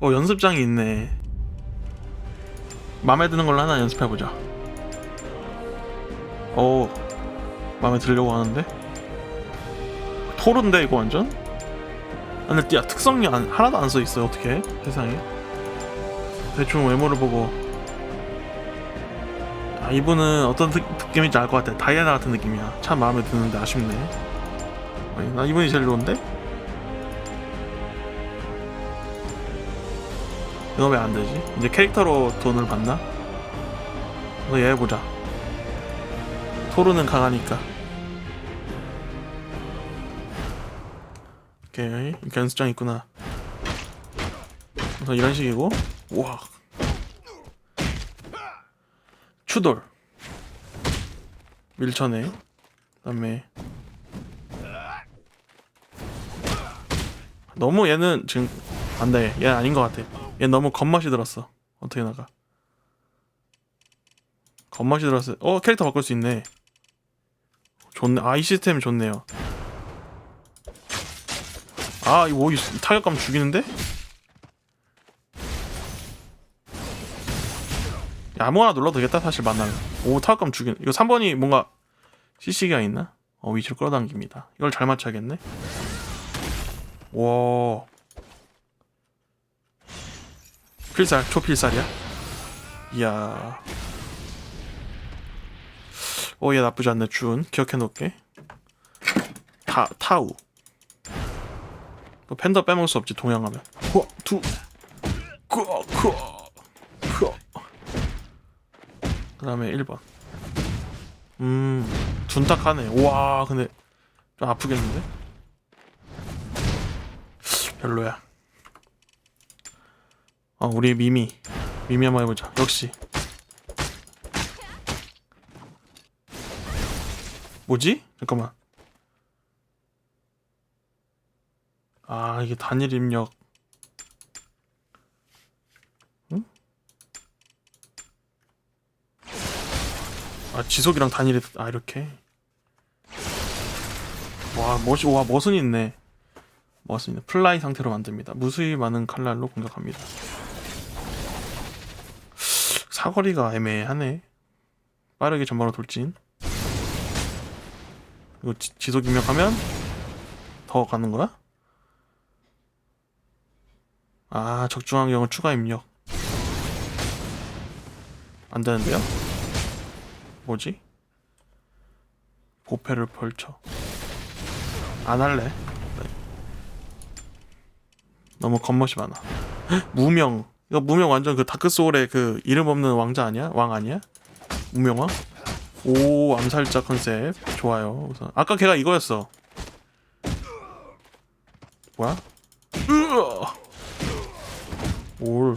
어 연습장이 있네. 마음에 드는 걸로 하나 연습해보자. 오 마음에 들려고 하는데? 토르인데 이거 완전? 아, 근데 야 특성이 안- 하나도 안 써있어요 어떻게? 세상에. 대충 외모를 보고. 아 이분은 어떤 느, 느낌인지 알 것 같아. 다이애나 같은 느낌이야. 참 마음에 드는데 아쉽네. 아니, 나 이분이 제일 좋은데? 이거 왜안 되지? 이제 캐릭터로 돈을 받나? 이거 얘 해보자. 토르는 강하니까. 오케이. 이렇게 연습장 있구나. 그래서 이런 식이고. 우와. 추돌. 밀쳐내. 그 다음에. 너무 얘는 지금 안 돼. 얘 아닌 것 같아. 얘 너무 겉맛이 들었어. 어떻게 나가? 겉맛이 들었어. 어 캐릭터 바꿀 수 있네. 좋네. 아 이 시스템 좋네요. 아 이거 이 타격감 죽이는데? 야, 아무거나 눌러도 되겠다 사실 만나면. 오 타격감 죽이는. 이거 3번이 뭔가 CC기가 있나? 어 위치를 끌어당깁니다. 이걸 잘 맞춰야겠네. 와. 필살, 초필살이야? 이야. 오, 얘 나쁘지 않네, 준. 기억해놓을게. 타, 타우. 또 팬더 빼먹을 수 없지, 동양하면. 후아, 투, 쿠아, 쿠아, 쿠아. 그 다음에 1번. 음, 둔탁하네. 우와, 근데 좀 아프겠는데? 별로야. 어, 우리 미미. 미미 한번 해보자. 역시. 뭐지? 잠깐만. 아, 이게 단일 입력. 응? 아, 지속이랑 단일이, 아, 이렇게. 와, 멋이, 와, 멋은 있네. 멋은 있네. 플라이 상태로 만듭니다. 무수히 많은 칼날로 공격합니다. 사거리가 애매하네. 빠르게 전방으로 돌진. 이거 지, 지속 입력하면 더 가는 거야? 아 적중한 경우 추가 입력. 안 되는데요? 뭐지? 보패를 펼쳐. 안 할래. 네. 너무 겉멋이 많아. 헉, 무명. 이거 무명 완전 그 다크 소울의 그 이름 없는 왕자 아니야? 왕 아니야? 무명왕? 오 암살자 컨셉 좋아요. 우선 아까 걔가 이거였어. 뭐야? 으아! 올.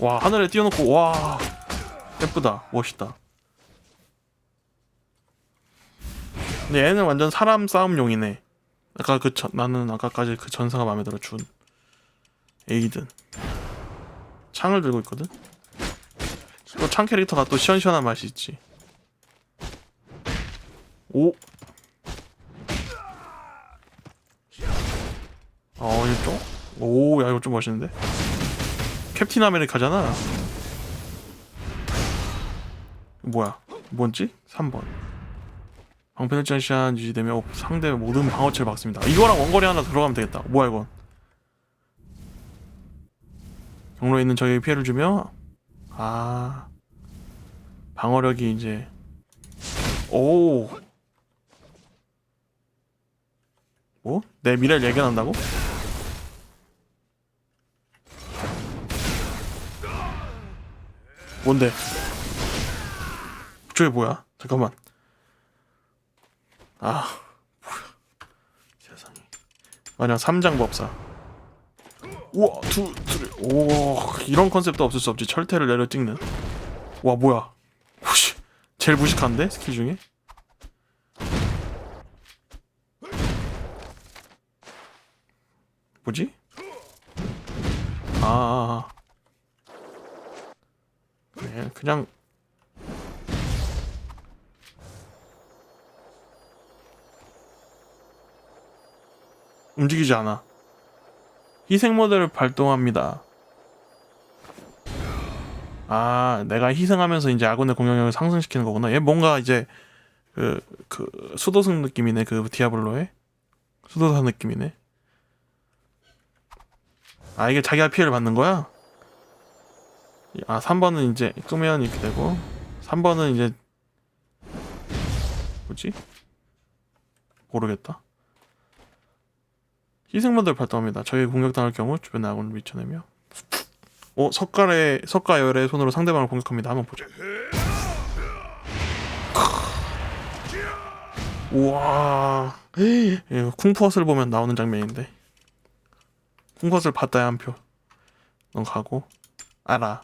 와 하늘에 띄워놓고 와 예쁘다 멋있다. 근데 얘는 완전 사람 싸움용이네. 아까 그 전, 나는 아까까지 그 전사가 마음에 들어 준 에이든 창을 들고 있거든. 또 창 캐릭터가 또 시원시원한 맛이 있지. 오. 어 이거 좀. 오, 야 이거 좀 멋있는데. 캡틴 아메리카잖아. 뭐야? 뭔지? 3번. 방패를 제시한 유지되며 상대 모든 방어체를 막습니다. 이거랑 원거리 하나 들어가면 되겠다. 뭐야 이건? 경로에 있는 적에게 피해를 주며 아 방어력이 이제 오 뭐? 내 미래를 예견한다고? 뭔데? 저게 뭐야? 잠깐만. 아, 뭐야. 세상에. 마냥 삼장법사. 우와, 두, 둘, 오, 이런 컨셉도 없을 수 없지. 철퇴를 내려 찍는. 와, 뭐야. 혹시, 제일 무식한데? 스킬 중에? 뭐지? 아, 아, 아. 네, 그냥 움직이지 않아. 희생 모드를 발동합니다. 아, 내가 희생하면서 이제 아군의 공격력을 상승시키는 거구나. 얘 뭔가 이제 그, 그 수도승 느낌이네. 그 디아블로의 수도사 느낌이네. 아, 이게 자기가 피해를 받는 거야? 아, 3번은 이제 끄면 이렇게 되고 3번은 이제 뭐지? 모르겠다. 희생 모드를 발동합니다. 적에게 공격당할 경우 주변의 아군을 미쳐내며 어, 석가래 석가열의 손으로 상대방을 공격합니다. 한번 보죠. 우와, 이거 쿵푸엇을 보면 나오는 장면인데 쿵푸엇을 봤다야 한 표. 넌 가고 알아.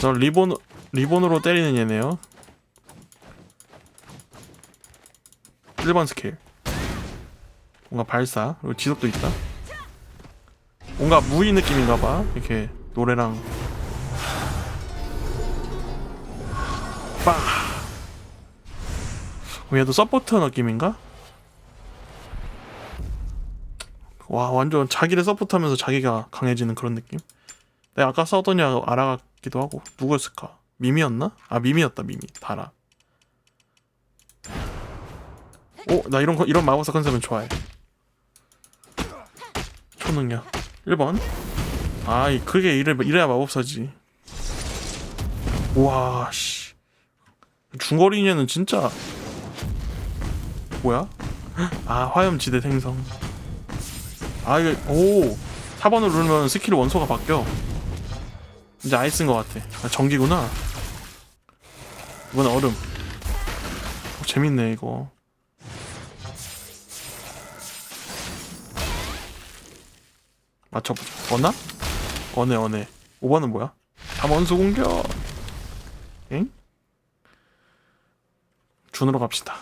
저 리본 리본으로 때리는 얘네요. 1번 스케일. 뭔가 발사 그리고 지속도 있다. 뭔가 무의 느낌인가 봐. 이렇게 노래랑 빠. 어, 얘도 서포트 느낌인가? 와 완전 자기를 서포트하면서 자기가 강해지는 그런 느낌. 내가 아까 싸우더니 알아갔기도 하고 누구였을까? 미미였나? 아 미미였다 미미 다라. 오, 나 이런 거 이런 마법사 컨셉은 좋아해. 초능력 1번. 아 이 그게 이래 이래야 마법사지. 와 씨. 중거리 인연은 진짜 뭐야? 아 화염지대 생성. 아 이게 오 4번을 누르면 스킬 원소가 바뀌어. 이제 아이스인 것 같아. 아, 전기구나. 이건 얼음. 어, 재밌네 이거. 맞춰보자. 어나? 어네 어네. 5번은 뭐야? 담원수 공격. 엥? 준으로 갑시다.